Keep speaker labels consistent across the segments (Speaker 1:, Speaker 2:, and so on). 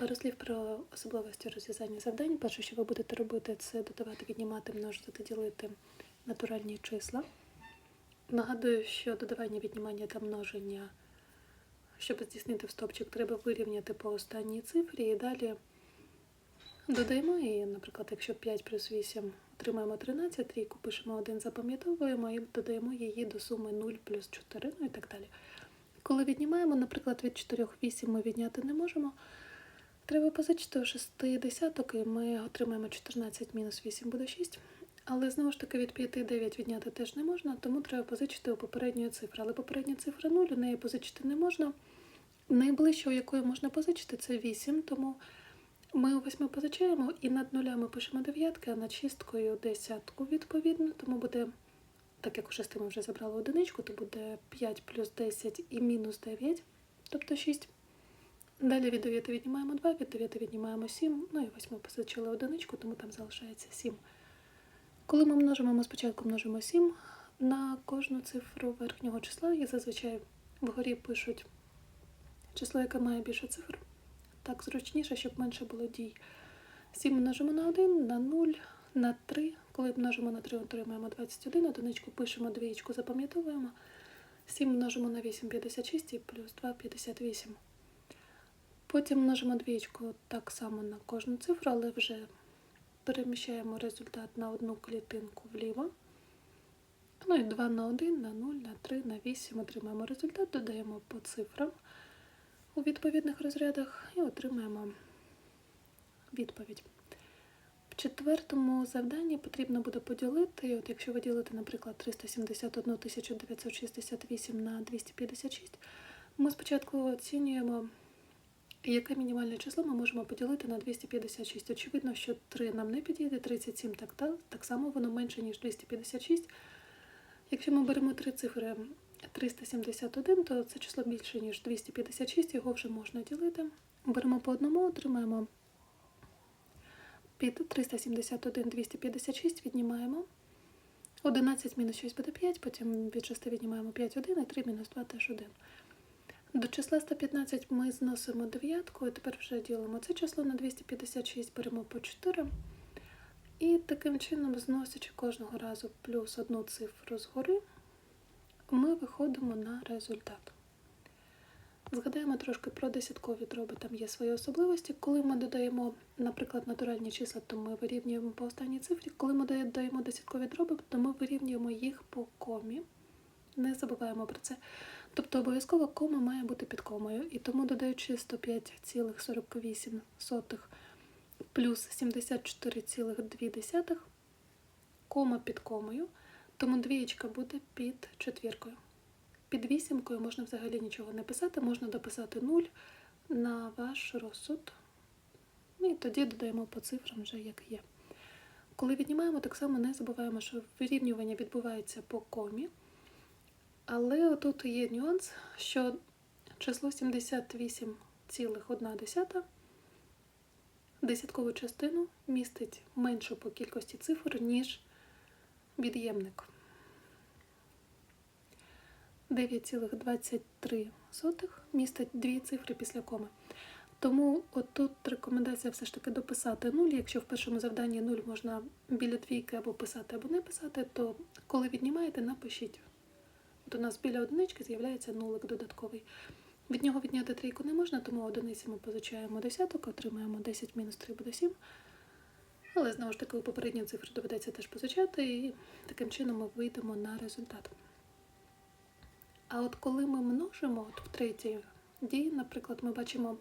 Speaker 1: Пару слів про особливості розв'язання завдань. Перше, що ви будете робити, це додавати, віднімати, множити ділити натуральні числа. Нагадую, що додавання, віднімання та множення, щоб здійснити стопчик, треба вирівняти по останній цифрі і далі додаємо. І, наприклад, якщо 5 плюс 8 отримаємо 13, трійку пишемо 1, запам'ятовуємо і додаємо її до суми 0 плюс 4, ну і так далі. Коли віднімаємо, наприклад, від 4 8 ми відняти не можемо. Треба позичити у 6 десяток, і ми отримаємо 14 мінус 8 буде 6. Але знову ж таки від 5 9 відняти теж не можна, тому треба позичити у попередньої цифри. Але попередня цифра 0, у неї позичити не можна. Найближча, у якої можна позичити, це 8, тому ми у 8 позичаємо і над нулями пишемо дев'ятки, а над шісткою десятку відповідно. Тому буде, так як у 6 ми вже забрали одиничку, то буде 5 плюс 10 і мінус 9, тобто 6. Далі від 9 віднімаємо 2, від 9 віднімаємо 7, ну і ось ми позичили одиничку, тому там залишається 7. Коли ми множимо, ми спочатку множимо 7 на кожну цифру верхнього числа, і зазвичай вгорі пишуть число, яке має більше цифр. Так зручніше, щоб менше було дій. 7 множимо на 1, на 0, на 3. Коли множимо на 3, отримаємо 21, одиничку пишемо, двієчку запам'ятовуємо. 7 множимо на 8, 56 і плюс 2, 58. Потім множимо двічку так само на кожну цифру, але вже переміщаємо результат на одну клітинку вліво. Ну і 2 на 1, на 0, на 3, на 8 отримаємо результат, додаємо по цифрам у відповідних розрядах і отримаємо відповідь. В четвертому завданні потрібно буде поділити, от якщо ви ділите, наприклад, 371 968 на 256, ми спочатку оцінюємо Яке мінімальне число ми можемо поділити на 256? Очевидно, що 3 нам не підійде, 37 так, так, так само воно менше, ніж 256. Якщо ми беремо три цифри 371, то це число більше, ніж 256, його вже можна ділити. Беремо по одному, отримаємо під 371 256, віднімаємо. 11 мінус 6 буде 5, потім від 6 віднімаємо 5, 1, і 3 мінус 2 теж 1. До числа 115 ми зносимо дев'ятку, і тепер вже ділимо це число на 256, беремо по 4. І таким чином, зносячи кожного разу плюс одну цифру згори, ми виходимо на результат. Згадаємо трошки про десяткові дроби, там є свої особливості. Коли ми додаємо, наприклад, натуральні числа, то ми вирівнюємо по останній цифрі. Коли ми додаємо десяткові дроби, то ми вирівнюємо їх по комі. Не забуваємо про це. Тобто обов'язково кома має бути під комою, і тому додаючи 105,48 плюс 74,2 кома під комою, тому двієчка буде під четвіркою. Під вісімкою можна взагалі нічого не писати, можна дописати 0 на ваш розсуд. Ну і тоді додаємо по цифрам вже як є. Коли віднімаємо, так само не забуваємо, що вирівнювання відбувається по комі. Але отут є нюанс, що число 78,1 десяткову частину містить меншу по кількості цифр, ніж від'ємник. 9,23 містить дві цифри після коми. Тому отут рекомендація все ж таки дописати 0. Якщо в першому завданні 0 можна біля двійки або писати, або не писати, то коли віднімаєте, напишіть. От у нас біля одинички з'являється нулик додатковий. Від нього відняти трійку не можна, тому одиниці ми позичаємо десяток, отримаємо 10 мінус 3 буде 7. Але знову ж таки, у попередні цифри доведеться теж позичати, і таким чином ми вийдемо на результат. А от коли ми множимо от в третій дії, наприклад, ми бачимо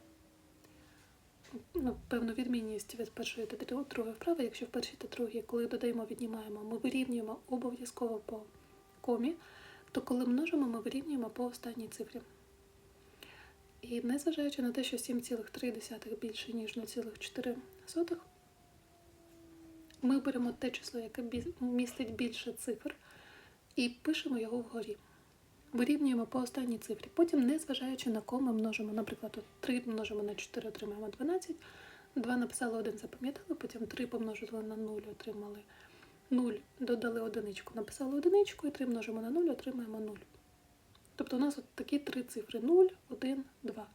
Speaker 1: ну, певну відмінність від першої до другої вправи, якщо в першій та другій, коли додаємо, віднімаємо, ми вирівнюємо обов'язково по комі то коли множимо, ми вирівнюємо по останній цифрі. І незважаючи на те, що 7,3 більше, ніж 0,4, ми беремо те число, яке містить більше цифр, і пишемо його вгорі. Вирівнюємо по останній цифрі. Потім, незважаючи на кому, множимо, наприклад, 3 множимо на 4, отримаємо 12, 2 написали 1, запам'ятали, потім 3 помножили на 0, отримали 0 додали одиничку, написали одиничку і 3 множимо на 0, отримаємо 0. Тобто у нас от такі три цифри 0, 1, 2.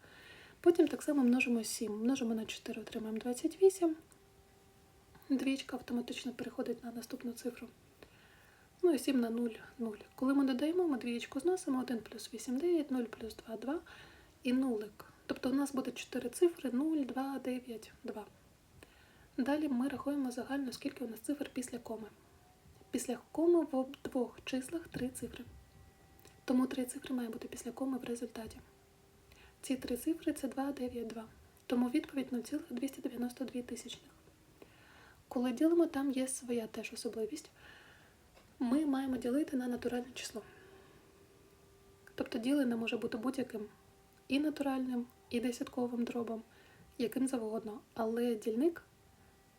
Speaker 1: Потім так само множимо 7. Множимо на 4, отримаємо 28. Двічка автоматично переходить на наступну цифру. Ну і 7 на 0, 0. Коли ми додаємо, ми двієчку зносимо 1 плюс 8, 9, 0 плюс 2, 2 і нулик. Тобто у нас буде 4 цифри 0, 2, 9, 2. Далі ми рахуємо загально, скільки у нас цифр після коми. Після коми в обох числах 3 цифри. Тому 3 цифри має бути після коми в результаті. Ці три цифри це 2, 9, 2. Тому відповідь 0,292 тисячних. Коли ділимо, там є своя теж особливість. Ми маємо ділити на натуральне число. Тобто ділення може бути будь-яким і натуральним, і десятковим дробом, яким завгодно. Але дільник,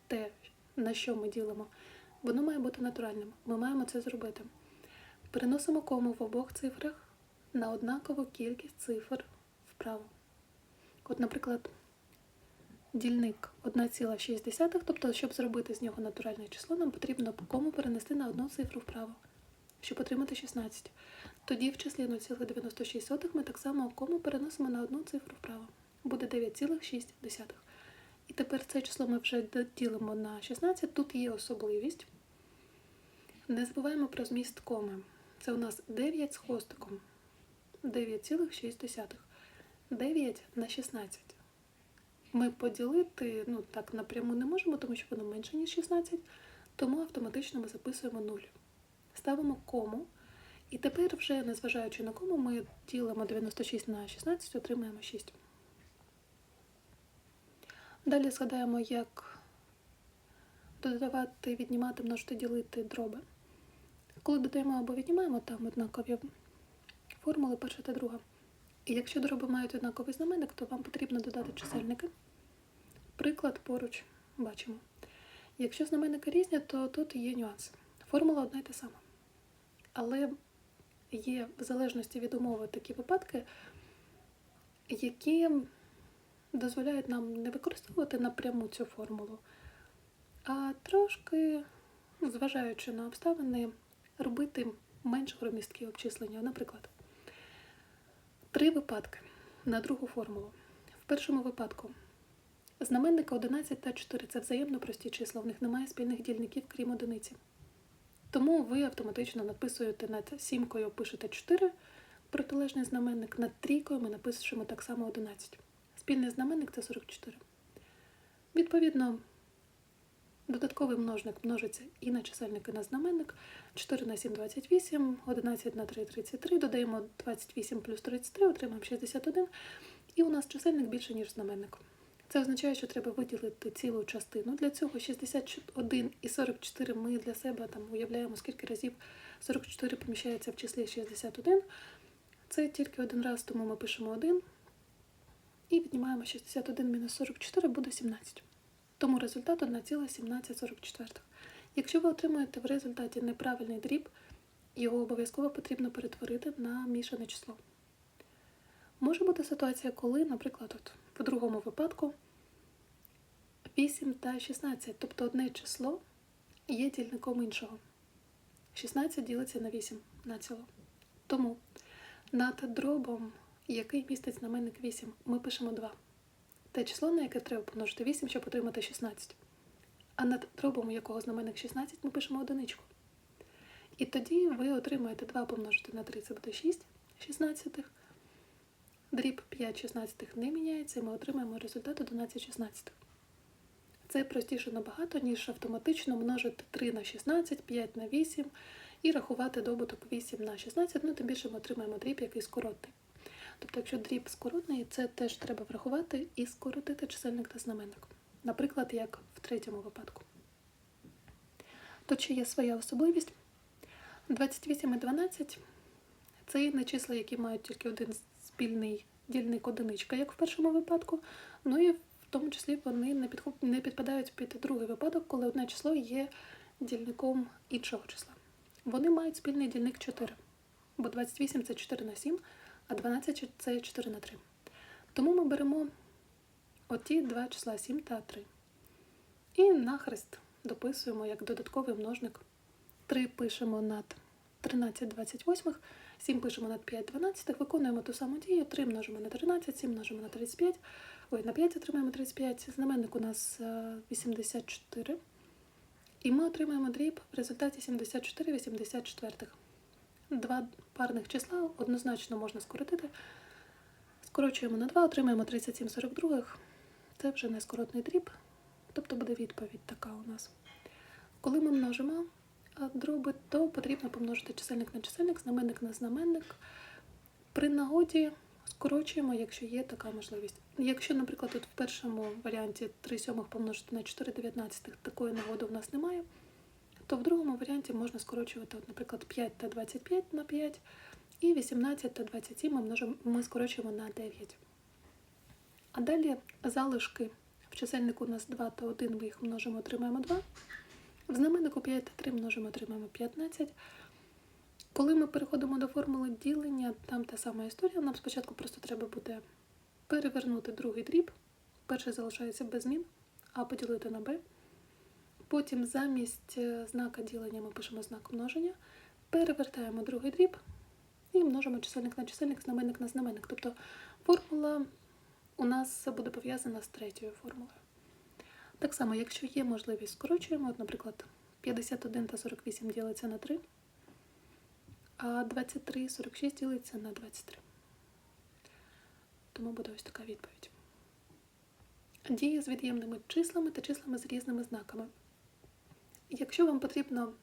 Speaker 1: те, на що ми ділимо, воно має бути натуральним. Ми маємо це зробити. Переносимо кому в обох цифрах на однакову кількість цифр вправо. От, наприклад, дільник 1,6, тобто, щоб зробити з нього натуральне число, нам потрібно по кому перенести на одну цифру вправо, щоб отримати 16. Тоді в числі 0,96 ми так само кому переносимо на одну цифру вправо. Буде 9,6. І тепер це число ми вже ділимо на 16. Тут є особливість. Не забуваємо про зміст коми. Це у нас 9 з хвостиком. 9,6. 9 на 16. Ми поділити ну, так напряму не можемо, тому що воно менше, ніж 16, тому автоматично ми записуємо 0. Ставимо кому. І тепер, вже, незважаючи на кому, ми ділимо 96 на 16, отримаємо 6. Далі згадаємо, як додавати, віднімати, множити, ділити дроби. Коли додаємо або віднімаємо, там однакові формули перша та друга. І якщо дроби мають однаковий знаменник, то вам потрібно додати чисельники. Приклад поруч бачимо. Якщо знаменники різні, то тут є нюанси. Формула одна й та сама. Але є в залежності від умови такі випадки, які дозволяють нам не використовувати напряму цю формулу, а трошки, зважаючи на обставини, робити менш громісткі обчислення. Наприклад, три випадки на другу формулу. В першому випадку знаменника 11 та 4 це взаємно прості числа, в них немає спільних дільників, крім одиниці. Тому ви автоматично написуєте над сімкою, пишете 4 протилежний знаменник, над трійкою ми напишемо так само 11. Спільний знаменник це 44. Відповідно, додатковий множник множиться і на чисельник, і на знаменник. 4 на 7 28, 11 на 3 33, додаємо 28 плюс 33, отримаємо 61. І у нас чисельник більше, ніж знаменник. Це означає, що треба виділити цілу частину. Для цього 61 і 44 ми для себе там уявляємо, скільки разів 44 поміщається в числі 61. Це тільки один раз, тому ми пишемо 1. І віднімаємо 61 мінус 44 буде 17. Тому результат 1,1744. Якщо ви отримуєте в результаті неправильний дріб, його обов'язково потрібно перетворити на мішане число. Може бути ситуація, коли, наприклад, от, в другому випадку 8 та 16, тобто одне число є дільником іншого. 16 ділиться на 8 націло. Тому над дробом, який містить знаменник 8, ми пишемо 2. Те число, на яке треба помножити 8, щоб отримати 16. А над дробом, якого знаменник 16, ми пишемо одиничку. І тоді ви отримаєте 2 помножити на 3, це буде 6 шістнадцятих. Дріб 5 шістнадцятих не міняється, і ми отримаємо результат 11 шістнадцятих. Це простіше набагато, ніж автоматично множити 3 на 16, 5 на 8 і рахувати добуток 8 на 16, ну тим більше ми отримаємо дріб, який скоротний. Тобто, якщо дріб скоротний, це теж треба врахувати і скоротити чисельник та знаменник. Наприклад, як в третьому випадку. Тут ще є своя особливість. 28 і 12 це не числа, які мають тільки один спільний дільник одиничка, як в першому випадку. Ну і в тому числі вони не підпадають під другий випадок, коли одне число є дільником іншого числа. Вони мають спільний дільник 4, бо 28 це 4 на 7, а 12 це 4 на 3. Тому ми беремо оті два числа 7 та 3. І нахрест дописуємо як додатковий множник. 3 пишемо над 13 28 7 пишемо на 5 12, виконуємо ту саму дію, 3 множимо на 13, 7 множимо на 35, ой, на 5 отримаємо 35, знаменник у нас е, 84. І ми отримаємо дріб в результаті 74 84. Два парних числа однозначно можна скоротити. Скорочуємо на 2, отримаємо 37 42. Це вже не скоротний дріб, тобто буде відповідь така у нас. Коли ми множимо дроби, то потрібно помножити чисельник на чисельник, знаменник на знаменник. При нагоді скорочуємо, якщо є така можливість. Якщо, наприклад, тут в першому варіанті 3 сьомих помножити на 4 дев'ятнадцятих, такої нагоди у нас немає, то в другому варіанті можна скорочувати, от, наприклад, 5 та 25 на 5, і 18 та 27 ми, множимо, ми скорочуємо на 9. А далі залишки в чисельнику у нас 2 та 1, ми їх множимо, отримаємо 2. В знаменнику 5 та 3 множимо, отримаємо 15. Коли ми переходимо до формули ділення, там та сама історія. Нам спочатку просто треба буде перевернути другий дріб. Перший залишається без змін, а поділити на b. Потім замість е, знака ділення ми пишемо знак множення, перевертаємо другий дріб і множимо чисельник на чисельник, знаменник на знаменник. Тобто формула у нас буде пов'язана з третьою формулою. Так само, якщо є можливість, скорочуємо, от, наприклад, 51 та 48 ділиться на 3, а 23 і 46 ділиться на 23. Тому буде ось така відповідь. Дії з від'ємними числами та числами з різними знаками. Якщо вам потрібно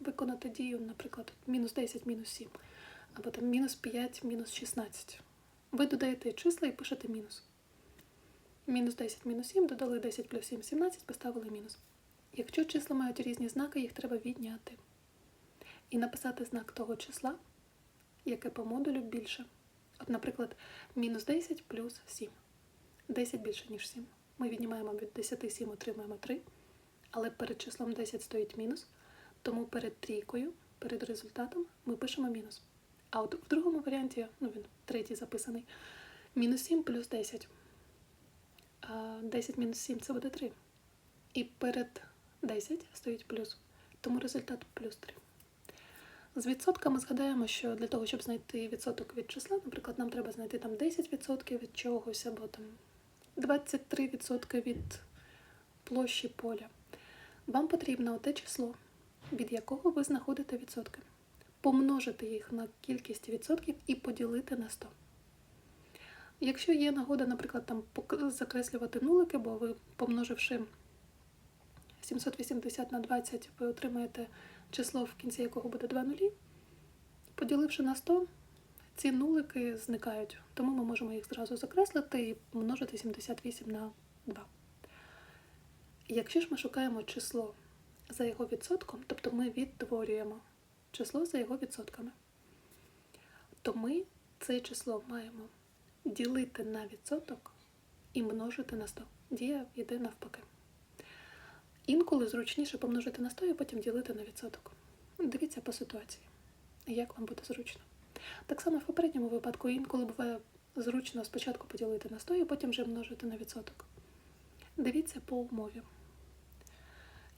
Speaker 1: виконати дію, наприклад, мінус 10, мінус 7, або там мінус 5, мінус 16, ви додаєте числа і пишете мінус. Мінус 10, мінус 7, додали 10 плюс 7, 17, поставили мінус. Якщо числа мають різні знаки, їх треба відняти. І написати знак того числа, яке по модулю більше. От, наприклад, мінус 10 плюс 7. 10 більше, ніж 7. Ми віднімаємо від 10 7, отримаємо 3. Але перед числом 10 стоїть мінус, тому перед трійкою, перед результатом ми пишемо мінус. А от в другому варіанті, ну він третій записаний, мінус 7 плюс 10. 10 мінус 7 це буде 3. І перед 10 стоїть плюс. Тому результат плюс 3. З відсотками згадаємо, що для того, щоб знайти відсоток від числа, наприклад, нам треба знайти там 10% від чогось, або там 23% від площі поля. Вам потрібно те число, від якого ви знаходите відсотки, помножити їх на кількість відсотків і поділити на 100. Якщо є нагода, наприклад, там закреслювати нулики, бо ви, помноживши 780 на 20, ви отримаєте число, в кінці якого буде 2 нулі, поділивши на 100, ці нулики зникають. Тому ми можемо їх зразу закреслити і множити 78 на 2. Якщо ж ми шукаємо число за його відсотком, тобто ми відтворюємо число за його відсотками, то ми це число маємо ділити на відсоток і множити на 100. Дія йде навпаки. Інколи зручніше помножити на 100 і потім ділити на відсоток. Дивіться по ситуації, як вам буде зручно. Так само в попередньому випадку інколи буває зручно спочатку поділити на 100 і потім вже множити на відсоток. Дивіться по умові.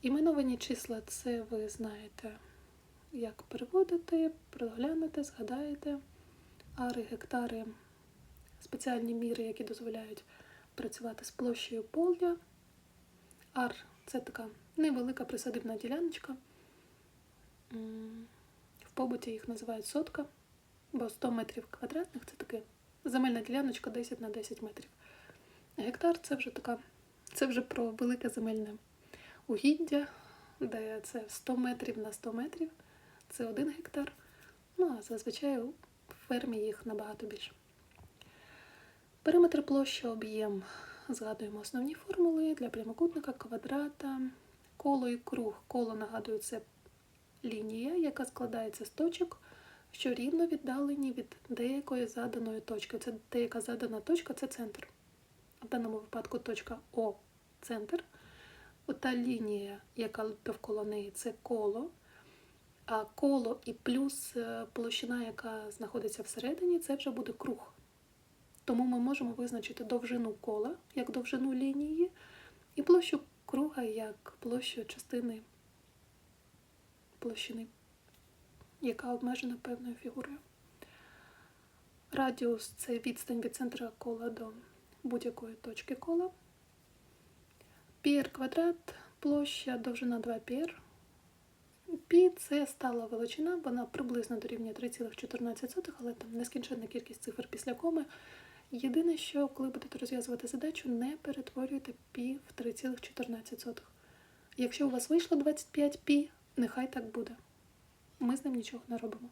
Speaker 1: Іменовані числа це ви знаєте, як переводити, проглянете, згадаєте. Ари, гектари, спеціальні міри, які дозволяють працювати з площею поля. Ар це така невелика присадибна діляночка. В побуті їх називають сотка, бо 100 метрів квадратних це таке земельна діляночка 10 на 10 метрів. Гектар це вже така, це вже про велике земельне угіддя, де це 100 метрів на 100 метрів, це один гектар. Ну, а зазвичай у фермі їх набагато більше. Периметр площі, об'єм. Згадуємо основні формули для прямокутника, квадрата, коло і круг. Коло, нагадую, це лінія, яка складається з точок, що рівно віддалені від деякої заданої точки. Це деяка задана точка це центр. В даному випадку точка О центр. Ота лінія, яка довкола неї, це коло. А коло і плюс е, площина, яка знаходиться всередині, це вже буде круг. Тому ми можемо визначити довжину кола як довжину лінії, і площу круга як площу частини площини, яка обмежена певною фігурою. Радіус це відстань від центра кола до будь-якої точки кола. Пір квадрат, площа, довжина 2 пір. Пі це стала величина, вона приблизно дорівнює 3,14, але там нескінченна кількість цифр після коми. Єдине, що коли будете розв'язувати задачу, не перетворюйте пі в 3,14. Якщо у вас вийшло 25 пі, нехай так буде. Ми з ним нічого не робимо.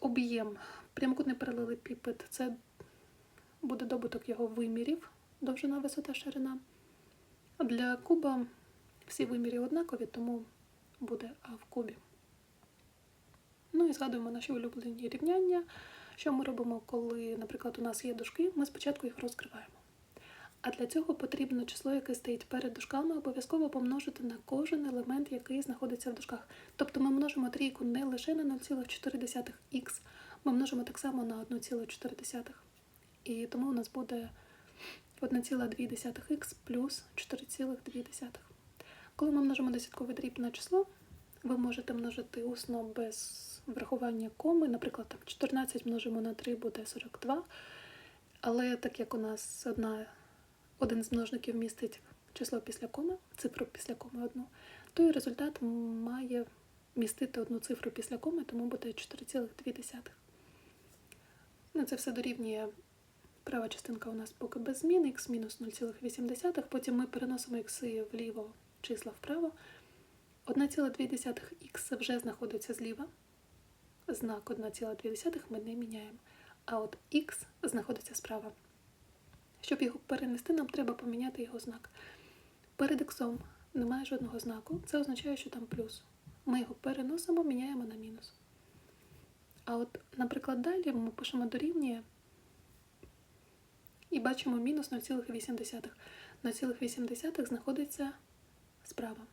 Speaker 1: Об'єм. Прямокутний паралелепіпед – це буде добуток його вимірів, довжина, висота, ширина. Для куба всі виміри однакові, тому буде А в кубі. Ну і згадуємо наші улюблені рівняння. Що ми робимо, коли, наприклад, у нас є дужки, ми спочатку їх розкриваємо. А для цього потрібно число, яке стоїть перед дужками, обов'язково помножити на кожен елемент, який знаходиться в дужках. Тобто ми множимо трійку не лише на 0,4х, ми множимо так само на 1,4. І тому у нас буде 1,2х плюс 4,2. Коли ми множимо десятковий дріб на число, ви можете множити усно без врахування коми. Наприклад, так, 14 множимо на 3 буде 42. Але так як у нас одна, один з множників містить число після коми, цифру після коми одну, то і результат має містити одну цифру після коми, тому буде 4,2. Ну, це все дорівнює. Права частинка у нас поки без змін, х мінус 0,8, потім ми переносимо ікси вліво, числа вправо. 1,2х вже знаходиться зліва. Знак 1,2 ми не міняємо. А от х знаходиться справа. Щоб його перенести, нам треба поміняти його знак. Перед іксом немає жодного знаку. Це означає, що там плюс. Ми його переносимо, міняємо на мінус. А от, наприклад, далі ми пишемо дорівнює і бачимо мінус 0,8. 0,8 знаходиться справа.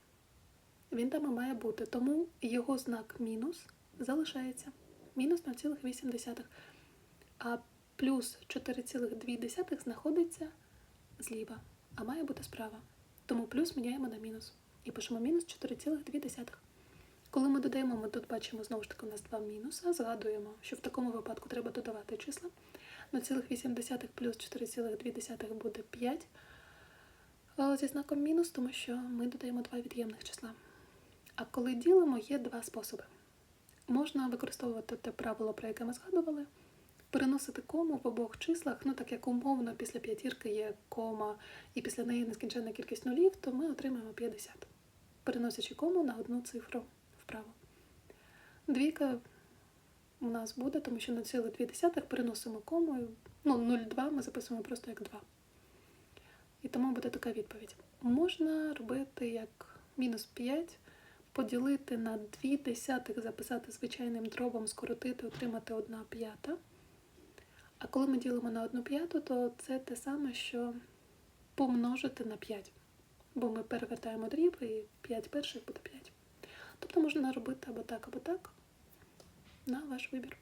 Speaker 1: Він там і має бути, тому його знак мінус залишається. Мінус 0,8. А плюс 4,2 знаходиться зліва, а має бути справа. Тому плюс міняємо на мінус. І пишемо мінус 4,2. Коли ми додаємо, ми тут бачимо знову ж таки у нас два мінуса. Згадуємо, що в такому випадку треба додавати числа. 0,8 плюс 4,2 буде 5 зі знаком мінус, тому що ми додаємо два від'ємних числа. А коли ділимо, є два способи. Можна використовувати те правило, про яке ми згадували, переносити кому в обох числах, ну так як умовно після п'ятірки є кома і після неї нескінченна кількість нулів, то ми отримаємо 50, переносячи кому на одну цифру вправо. Двійка у нас буде, тому що на цілих 2 переносимо кому, ну 0,2 ми записуємо просто як 2. І тому буде така відповідь. Можна робити як мінус 5, поділити на 2 десятих, записати звичайним дробом, скоротити, отримати 1 п'ята. А коли ми ділимо на 1 п'яту, то це те саме, що помножити на 5. Бо ми перевертаємо дріб і 5 перших буде 5. Тобто можна робити або так, або так. На ваш вибір.